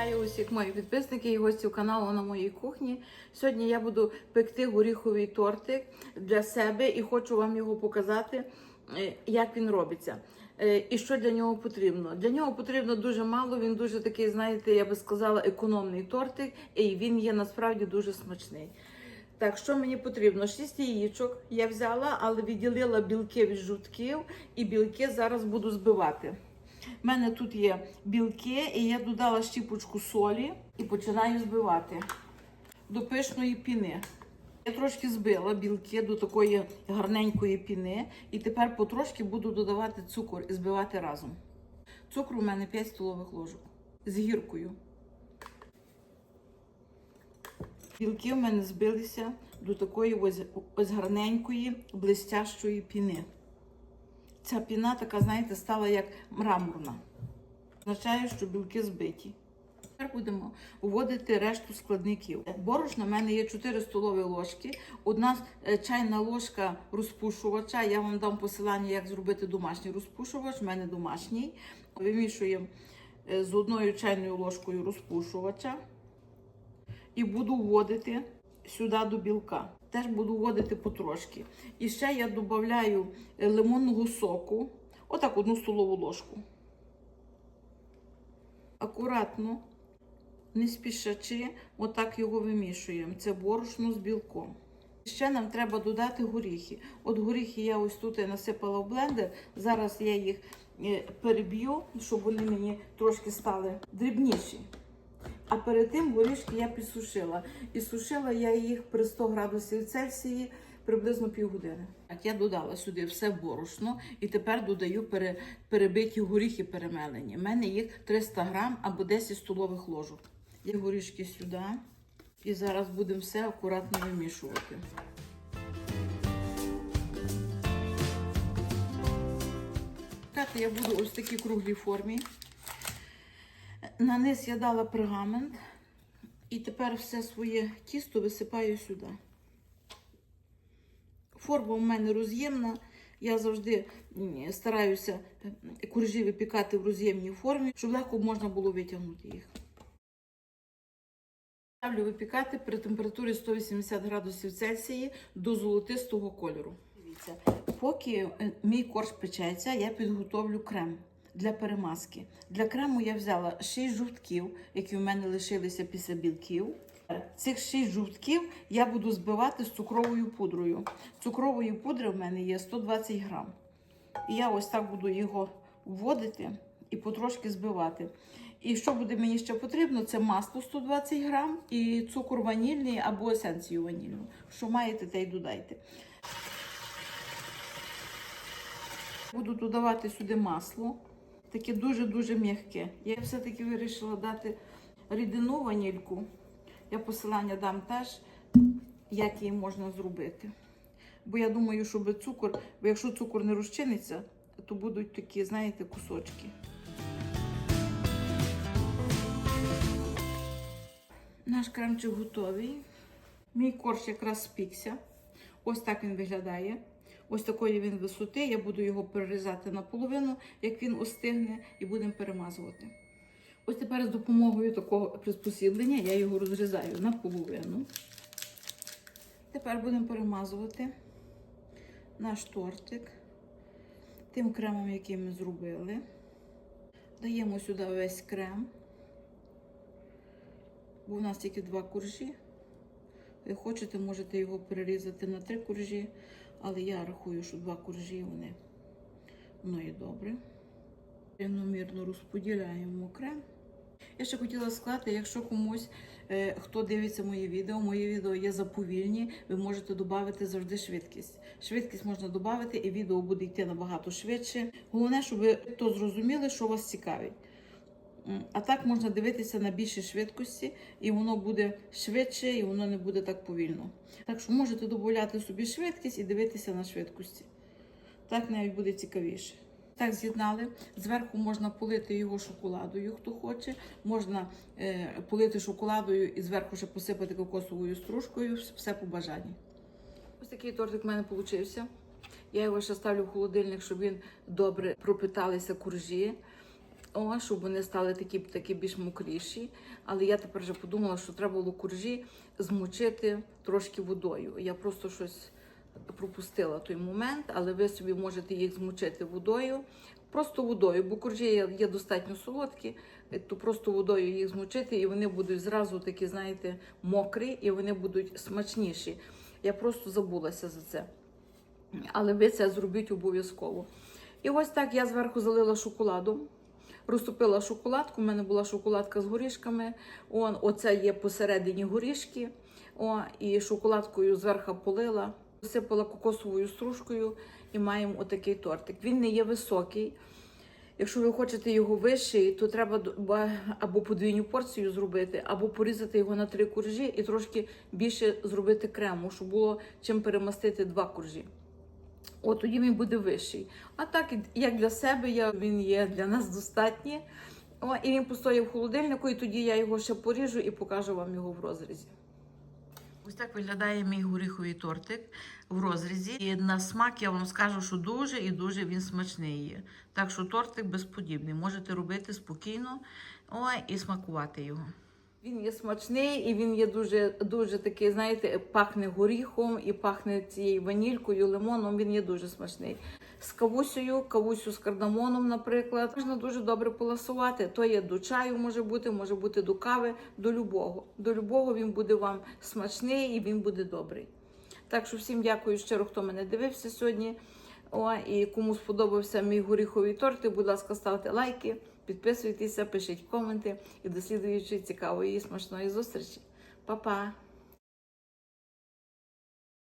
Вітаю усіх моїх підписників і гостів каналу на моїй кухні. Сьогодні я буду пекти горіховий тортик для себе і хочу вам його показати, е, як він робиться. е, І що для нього потрібно? Для нього потрібно дуже мало. Він дуже такий, знаєте, я би сказала, економний тортик, і він є насправді дуже смачний. Так, що мені потрібно? Шість яєчок я взяла, але відділила білки від жовтків, і білки зараз буду збивати. У мене тут є білки, і я додала щіпочку солі і починаю збивати до пишної піни. Я трошки збила білки до такої гарненької піни, і тепер потрошки буду додавати цукор і збивати разом. Цукру у мене 5 столових ложок з гіркою. Білки в мене збилися до такої ось, ось гарненької блистящої піни. Ця піна така, знаєте, стала як мраморна. Означає, що білки збиті. Тепер будемо вводити решту складників. Борошна в мене є 4 столові ложки, одна е, чайна ложка розпушувача. Я вам дам посилання, як зробити домашній розпушувач. У мене домашній. Вимішуємо е, з одною чайною ложкою розпушувача і буду вводити сюди до білка. Теж буду вводити потрошки. І ще я додаю лимонного соку, отак одну столову ложку. Акуратно, не спішачи, отак його вимішуємо. Це борошно з білком. Ще нам треба додати горіхи. От горіхи я ось тут насипала в блендер. Зараз я їх е, переб'ю, щоб вони мені трошки стали дрібніші. А перед тим горішки я підсушила. І сушила я їх при 100 градусів Цельсії приблизно півгодини. Так, я додала сюди все борошно і тепер додаю пере, перебиті горіхи перемелені. У мене їх 300 грам або 10 столових ложок. Є горішки сюди. І зараз будемо все акуратно вимішувати. Так, я буду ось в такій круглій формі. На низ я дала пергамент і тепер все своє тісто висипаю сюди. Форма у мене роз'ємна. Я завжди стараюся е, коржі випікати в роз'ємній формі, щоб легко можна було витягнути їх. Ставлю випікати при температурі 180 градусів Цельсії до золотистого кольору. Дивіться, поки е, мій корж печеться, я підготовлю крем для перемазки. Для крему я взяла 6 жовтків, які в мене лишилися після білків. Цих 6 жовтків я буду збивати з цукровою пудрою. Цукрової пудри в мене є 120 грам. І я ось так буду його вводити і потрошки збивати. І що буде мені ще потрібно, це масло 120 грам і цукор ванільний або есенцію ванільну. Що маєте, те й додайте. Буду додавати сюди масло, таке дуже-дуже м'яке. Я все-таки вирішила дати рідину ванільку. Я посилання дам теж, як її можна зробити. Бо я думаю, що цукор, бо якщо цукор не розчиниться, то будуть такі, знаєте, кусочки. Наш кремчик готовий. Мій корж якраз спікся. Ось так він виглядає. Ось такої він висоти. Я буду його перерізати наполовину, як він остигне, і будемо перемазувати. Ось тепер з допомогою такого приспосіблення я його розрізаю наполовину. Тепер будемо перемазувати наш тортик тим кремом, який ми зробили. Даємо сюди весь крем, бо у нас тільки два коржі. Ви хочете, можете його перерізати на три коржі, але я рахую, що два коржі вони воно є добре. Рівномірно розподіляємо крем. Я ще хотіла сказати, якщо комусь, е, хто дивиться мої відео, мої відео є заповільні, ви можете додати завжди швидкість. Швидкість можна додати, і відео буде йти набагато швидше. Головне, щоб ви то зрозуміли, що вас цікавить. А так можна дивитися на більшій швидкості, і воно буде швидше, і воно не буде так повільно. Так що можете додати собі швидкість і дивитися на швидкості. Так навіть буде цікавіше. Так з'єднали. Зверху можна полити його шоколадою, хто хоче. Можна е, полити шоколадою і зверху ще посипати кокосовою стружкою. Все по бажанні. Ось такий тортик в мене вийшов. Я його ще ставлю в холодильник, щоб він добре пропиталися коржі. О, щоб вони стали такі, такі більш мокріші. Але я тепер вже подумала, що треба було куржі змочити трошки водою. Я просто щось пропустила той момент, але ви собі можете їх змочити водою, просто водою, бо куржі є, достатньо солодкі, то просто водою їх змочити, і вони будуть зразу такі, знаєте, мокрі, і вони будуть смачніші. Я просто забулася за це. Але ви це зробіть обов'язково. І ось так я зверху залила шоколадом. Розтопила шоколадку, у мене була шоколадка з горішками. Он, оце є посередині горішки. О, і шоколадкою зверху полила, посипала кокосовою стружкою і маємо отакий тортик. Він не є високий. Якщо ви хочете його вищий, то треба або подвійну порцію зробити, або порізати його на три коржі і трошки більше зробити крему, щоб було чим перемастити два коржі. От тоді він буде вищий. А так, як для себе, я, він є для нас достатній. О, і він постоїть в холодильнику, і тоді я його ще поріжу і покажу вам його в розрізі. Ось так виглядає мій горіховий тортик в розрізі. І на смак я вам скажу, що дуже і дуже він смачний є. Так що тортик безподібний. Можете робити спокійно ой, і смакувати його. Він є смачний і він є дуже, дуже такий, знаєте, пахне горіхом і пахне цією ванількою, лимоном. Він є дуже смачний. З кавусею, кавусю з кардамоном, наприклад, можна дуже добре поласувати. То є до чаю, може бути, може бути до кави, до любого. До любого він буде вам смачний і він буде добрий. Так що всім дякую щиро, хто мене дивився сьогодні. О, і кому сподобався мій горіховий торт, будь ласка, ставте лайки, підписуйтеся, пишіть коменти і до слідуючої цікавої і смачної зустрічі. Па-па!